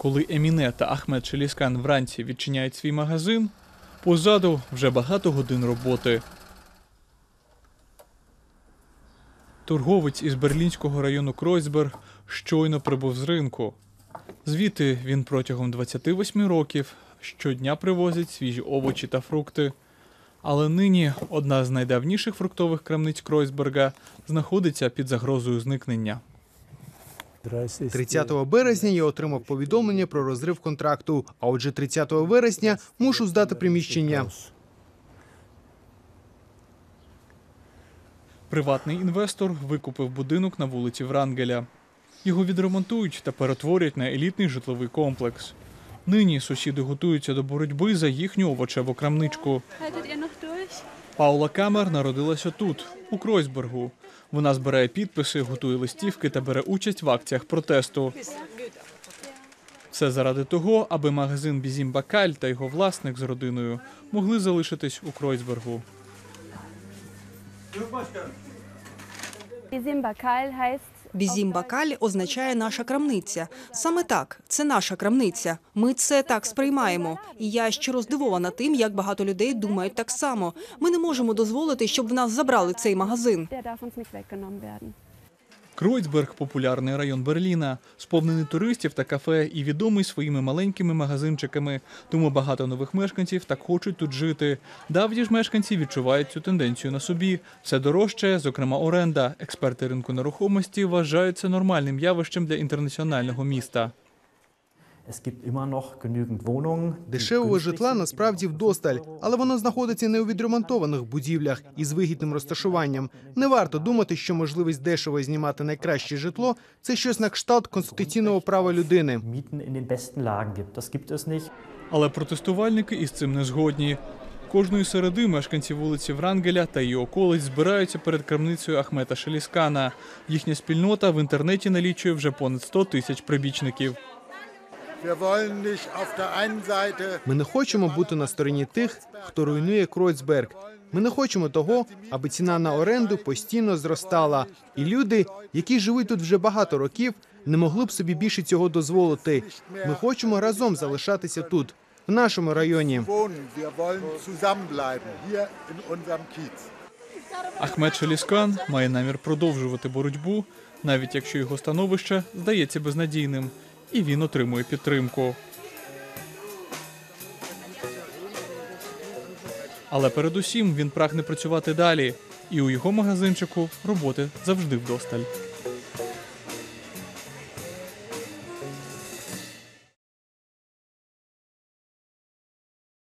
Коли Еміне та Ахмед Шеліскан вранці відчиняють свій магазин, позаду вже багато годин роботи. Торговець із берлінського району Кройсберг щойно прибув з ринку. Звідти він протягом 28 років щодня привозить свіжі овочі та фрукти. Але нині одна з найдавніших фруктових крамниць Кройсберга знаходиться під загрозою зникнення. 30 березня я отримав повідомлення про розрив контракту. А отже, 30 вересня мушу здати приміщення. Приватний інвестор викупив будинок на вулиці Врангеля. Його відремонтують та перетворять на елітний житловий комплекс. Нині сусіди готуються до боротьби за їхню овочеву крамничку. Паула Камер народилася тут, у Кройсбергу. Вона збирає підписи, готує листівки та бере участь в акціях протесту. Все заради того, аби магазин Бізім Бакаль та його власник з родиною могли залишитись у Кройсбергу. Bisimbakal heißt Бізімбакаль означає наша крамниця. Саме так, це наша крамниця. Ми це так сприймаємо. І я щиро здивована тим, як багато людей думають так само. Ми не можемо дозволити, щоб в нас забрали цей магазин. Кройцберг популярний район Берліна, сповнений туристів та кафе і відомий своїми маленькими магазинчиками. Тому багато нових мешканців так хочуть тут жити. Давні ж мешканці відчувають цю тенденцію на собі. Все дорожче, зокрема оренда. Експерти ринку нерухомості вважають це нормальним явищем для інтернаціонального міста. Дешевого житла насправді вдосталь, але воно знаходиться не у відремонтованих будівлях із вигідним розташуванням. Не варто думати, що можливість дешево знімати найкраще житло це щось на кшталт конституційного права людини. Але протестувальники із цим не згодні. Кожної середи мешканці вулиці Врангеля та її околиць збираються перед крамницею Ахмета Шеліскана. Їхня спільнота в інтернеті налічує вже понад 100 тисяч прибічників. Ми не хочемо бути на стороні тих, хто руйнує Кройцберг. Ми не хочемо того, аби ціна на оренду постійно зростала, і люди, які живуть тут вже багато років, не могли б собі більше цього дозволити. Ми хочемо разом залишатися тут, в нашому районі. Ахмед Шеліскан має намір продовжувати боротьбу, навіть якщо його становище здається безнадійним, і він отримує підтримку. Але передусім він прагне працювати далі, і у його магазинчику роботи завжди вдосталь.